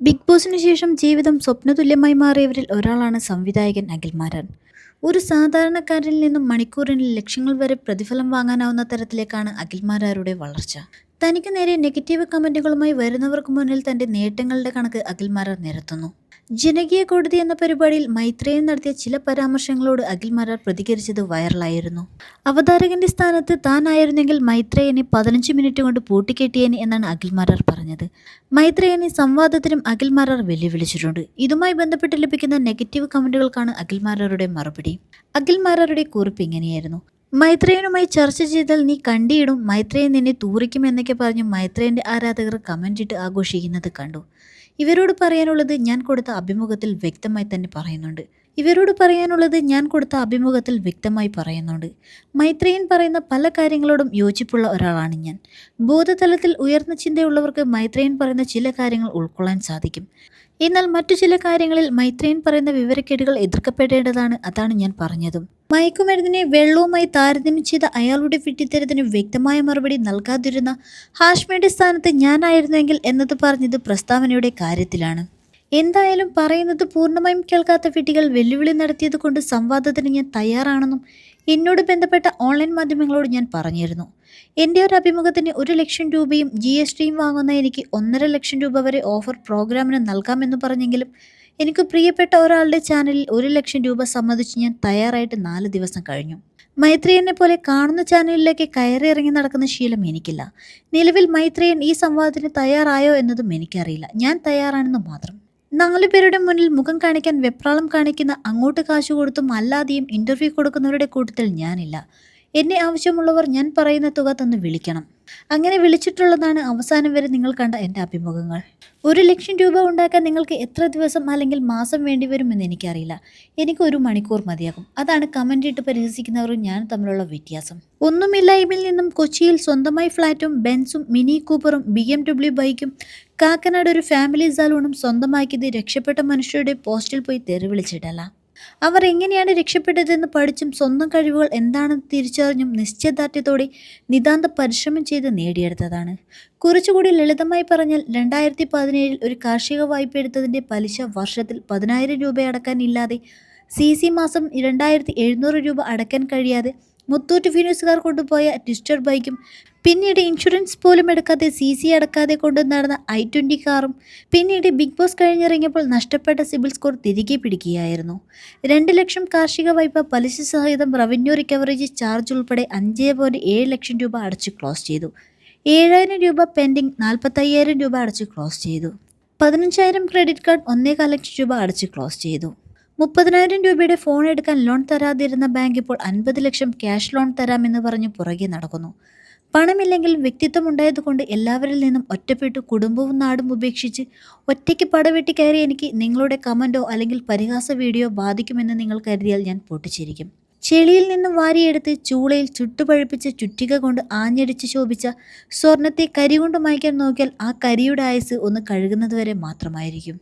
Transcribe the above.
Big ബോസിന് ശേഷം ജീവിതം സ്വപ്നതുല്യമായി മാറിയവരിൽ ഒരാളാണ് സംവിധായകൻ അഖിൽമാരാൻ. ഒരു സാധാരണക്കാരിൽ നിന്നും മണിക്കൂറിന് ലക്ഷ്യങ്ങൾ വരെ പ്രതിഫലം വാങ്ങാനാവുന്ന തരത്തിലേക്കാണ് അഖിൽമാരാരുടെ വളർച്ച. തനിക്ക് നേരെ നെഗറ്റീവ് കമന്റുകളുമായി വരുന്നവർക്ക് മുന്നിൽ തന്റെ നേട്ടങ്ങളുടെ കണക്ക് അഖിൽമാരാർ നിരത്തുന്നു. ജനകീയ കോടതി എന്ന പരിപാടിയിൽ മൈത്രേയൻ നടത്തിയ ചില പരാമർശങ്ങളോട് അഖിൽമാരാർ പ്രതികരിച്ചത് വൈറലായിരുന്നു. അവതാരകന്റെ സ്ഥാനത്ത് താനായിരുന്നെങ്കിൽ മൈത്രേയനെ പതിനഞ്ച് മിനിറ്റ് കൊണ്ട് പൂട്ടിക്കെട്ടിയേനെ എന്നാണ് അഖിൽമാരാർ പറഞ്ഞത്. മൈത്രേയനെ സംവാദത്തിനും അഖിൽമാരാർ വെല്ലുവിളിച്ചിട്ടുണ്ട്. ഇതുമായി ബന്ധപ്പെട്ട് ലഭിക്കുന്ന നെഗറ്റീവ് കമന്റുകൾക്കാണ് അഖിൽമാരാരുടെ മറുപടി. അഖിൽമാരാരുടെ കുറിപ്പ് ഇങ്ങനെയായിരുന്നു. മൈത്രേയനുമായി ചർച്ച ചെയ്താൽ നീ കണ്ടിയിടും മൈത്രേയൻ നിന്നെ തൂറിക്കും എന്നൊക്കെ പറഞ്ഞ് മൈത്രേയന്റെ ആരാധകർ കമന്റ് ഇട്ട് ആഘോഷിക്കുന്നത് കണ്ടു. ഇവരോട് പറയാനുള്ളത് ഞാൻ കൊടുത്ത അഭിമുഖത്തിൽ വ്യക്തമായി തന്നെ പറയുന്നുണ്ട്. ഇവരോട് പറയാനുള്ളത് ഞാൻ കൊടുത്ത അഭിമുഖത്തിൽ വ്യക്തമായി പറയുന്നുണ്ട്. മൈത്രേയൻ പറയുന്ന പല കാര്യങ്ങളോടും യോജിപ്പുള്ള ഒരാളാണ് ഞാൻ. ബോധതലത്തിൽ ഉയർന്ന ചിന്തയുള്ളവർക്ക് മൈത്രേയൻ പറയുന്ന ചില കാര്യങ്ങൾ ഉൾക്കൊള്ളാൻ സാധിക്കും. എന്നാൽ മറ്റു ചില കാര്യങ്ങളിൽ മൈത്രേയൻ പറയുന്ന വിവരക്കേടുകൾ എതിർക്കപ്പെടേണ്ടതാണ് അതാണ് ഞാൻ പറഞ്ഞതും. മയക്കുമരുന്നിനെ വെള്ളവുമായി താരതമ്യം ചെയ്ത അയാളുടെ വിട്ടിത്തരത്തിന് വ്യക്തമായ മറുപടി നൽകാതിരുന്ന ഹാഷ്മയുടെ സ്ഥാനത്ത് ഞാനായിരുന്നെങ്കിൽ എന്നത് പറഞ്ഞത് പ്രസ്താവനയുടെ കാര്യത്തിലാണ്. എന്തായാലും പറയുന്നത് പൂർണമായും കേൾക്കാത്ത വിട്ടികൾ വെല്ലുവിളി നടത്തിയത് കൊണ്ട് സംവാദത്തിന് ഞാൻ തയ്യാറാണെന്നും എന്നോട് ബന്ധപ്പെട്ട ഓൺലൈൻ മാധ്യമങ്ങളോട് ഞാൻ പറഞ്ഞിരുന്നു. എന്റെ ഒരു അഭിമുഖത്തിന് ഒരു ലക്ഷം രൂപയും ജി എസ് ടിയും വാങ്ങുന്ന എനിക്ക് ഒന്നര ലക്ഷം രൂപ വരെ ഓഫർ പ്രോഗ്രാമിന് നൽകാമെന്ന് പറഞ്ഞെങ്കിലും എനിക്ക് പ്രിയപ്പെട്ട ഒരാളുടെ ചാനലിൽ ഒരു ലക്ഷം രൂപ സമ്മതിച്ച് ഞാൻ തയ്യാറായിട്ട് നാല് ദിവസം കഴിഞ്ഞു. മൈത്രിയനെ പോലെ കാണുന്ന ചാനലിലേക്ക് കയറി ഇറങ്ങി നടക്കുന്ന ശീലം എനിക്കില്ല. നിലവിൽ മൈത്രിയൻ ഈ സംവാദത്തിന് തയ്യാറായോ എന്നതും എനിക്കറിയില്ല. ഞാൻ തയ്യാറാണെന്ന് മാത്രം. നാലു പേരുടെ മുന്നിൽ മുഖം കാണിക്കാൻ വെപ്രാളം കാണിക്കുന്ന അങ്ങോട്ട് കാശ് കൊടുത്തും അല്ലാതെയും ഇന്റർവ്യൂ കൊടുക്കുന്നവരുടെ കൂട്ടത്തിൽ ഞാനില്ല. എന്നെ ആവശ്യമുള്ളവർ ഞാൻ പറയുന്ന തുക തന്ന് വിളിക്കണം. അങ്ങനെ വിളിച്ചിട്ടുള്ളതാണ് അവസാനം വരെ നിങ്ങൾ കണ്ട എന്റെ അഭിമുഖങ്ങൾ. ഒരു ലക്ഷം രൂപ ഉണ്ടാക്കാൻ നിങ്ങൾക്ക് എത്ര ദിവസം അല്ലെങ്കിൽ മാസം വേണ്ടി വരുമെന്ന് എനിക്കറിയില്ല. എനിക്ക് ഒരു മണിക്കൂർ മതിയാകും. അതാണ് കമന്റ് ഇട്ട് പരിഹസിക്കുന്നവരും ഞാൻ തമ്മിലുള്ള വ്യത്യാസം. ഒന്നുമില്ലായ്മയിൽ നിന്നും കൊച്ചിയിൽ സ്വന്തമായി ഫ്ലാറ്റും ബെൻസും മിനി കൂപ്പറും ബി എം ഡബ്ല്യു ബൈക്കും കാക്കനാട് ഒരു ഫാമിലി സലൂണും സ്വന്തമാക്കിയത് രക്ഷപ്പെട്ട മനുഷ്യരുടെ പോസ്റ്റിൽ പോയി തെറി വിളിച്ചിട്ടല്ല. അവർ എങ്ങനെയാണ് രക്ഷപ്പെട്ടതെന്ന് പഠിച്ചും സ്വന്തം കഴിവുകൾ എന്താണെന്ന് തിരിച്ചറിഞ്ഞും നിശ്ചയദാർഢ്യത്തോടെ നിതാന്ത പരിശ്രമം ചെയ്ത് നേടിയെടുത്തതാണ്. കുറച്ചുകൂടി ലളിതമായി പറഞ്ഞാൽ രണ്ടായിരത്തി പതിനേഴിൽ ഒരു കാർഷിക വായ്പ എടുത്തതിന്റെ പലിശ വർഷത്തിൽ പതിനായിരം രൂപ അടക്കാനില്ലാതെ സി സി മാസം രണ്ടായിരത്തി എഴുന്നൂറ് രൂപ അടക്കാൻ കഴിയാതെ മുത്തൂറ്റ് ഫിനൂസുകാർ കൊണ്ടുപോയ ട്വിസ്റ്റർ ബൈക്കും പിന്നീട് ഇൻഷുറൻസ് പോലും എടുക്കാതെ സി സി അടക്കാതെ കൊണ്ടു നടന്ന ഐ ട്വന്റി കാറും പിന്നീട് ബിഗ് ബോസ് കഴിഞ്ഞിറങ്ങിയപ്പോൾ നഷ്ടപ്പെട്ട സിബിൽ സ്കോർ തിരികെ പിടിക്കുകയായിരുന്നു. രണ്ട് ലക്ഷം കാർഷിക വായ്പ പലിശ സഹിതം റവന്യൂ റിക്കവറേജ് ചാർജ് ഉൾപ്പെടെ അഞ്ച് പോയിന്റ് ഏഴ് ലക്ഷം രൂപ അടച്ച് ക്ലോസ് ചെയ്തു. ഏഴായിരം രൂപ പെൻഡിങ് നാൽപ്പത്തയ്യായിരം രൂപ അടച്ച് ക്ലോസ് ചെയ്തു. പതിനഞ്ചായിരം ക്രെഡിറ്റ് കാർഡ് ഒന്നേകാൽ ലക്ഷം രൂപ അടച്ച് ക്ലോസ് ചെയ്തു. മുപ്പതിനായിരം രൂപയുടെ ഫോൺ എടുക്കാൻ ലോൺ തരാതിരുന്ന ബാങ്ക് ഇപ്പോൾ അൻപത് ലക്ഷം ക്യാഷ് ലോൺ തരാമെന്ന് പറഞ്ഞ് പുറകെ നടക്കുന്നു. പണമില്ലെങ്കിൽ വ്യക്തിത്വം ഉണ്ടായതുകൊണ്ട് എല്ലാവരിൽ നിന്നും ഒറ്റപ്പെട്ടു കുടുംബവും നാടും ഉപേക്ഷിച്ച് ഒറ്റയ്ക്ക് പടവെട്ടി കയറി എനിക്ക് നിങ്ങളുടെ കമന്റോ അല്ലെങ്കിൽ പരിഹാസ വീഡിയോ ബാധിക്കുമെന്ന് നിങ്ങൾ കരുതിയാൽ ഞാൻ പൊട്ടിച്ചിരിക്കും. ചെളിയിൽ നിന്നും വാരിയെടുത്ത് ചൂളയിൽ ചുട്ടുപഴുപ്പിച്ച ചുറ്റിക കൊണ്ട് ആഞ്ഞടിച്ച് ശോഭിച്ച സ്വർണത്തെ കരി കൊണ്ട് മായ്ക്കാൻ നോക്കിയാൽ ആ കരിയുടെ ആയുസ് ഒന്ന് കഴുകുന്നതുവരെ മാത്രമായിരിക്കും.